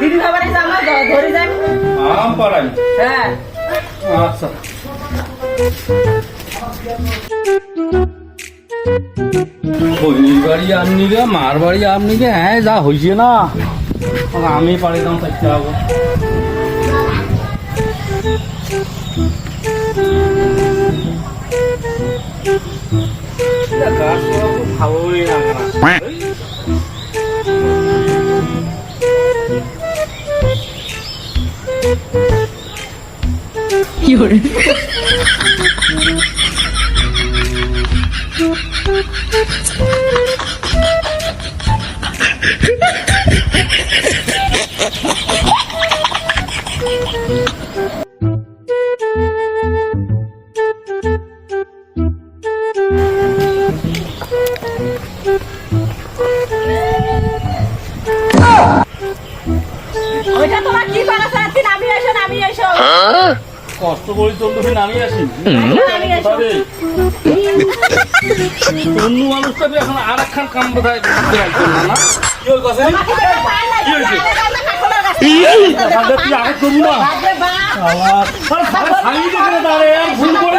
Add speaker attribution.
Speaker 1: দিদি খবরে ধরে যাই
Speaker 2: আম পাড়াই
Speaker 1: হ্যাঁ
Speaker 2: আচ্ছা। বই বাড়ি আমনি গে মার বাড়ি আমনি গে হ্যাঁ যা হইছে না। আমি দাম চাইতে হব। ভালোই না।
Speaker 1: ওইটা তোমার কি একদিন আমি এসো আমি এসো।
Speaker 2: কষ্ট করে চলতেছে আমি আসি।
Speaker 1: আমি এসো।
Speaker 2: অন্য মানুষটা এখন আর একখান কাম বোধহয় হয় না কি কি হয়েছে? তুই করবি না? আর ভুল করে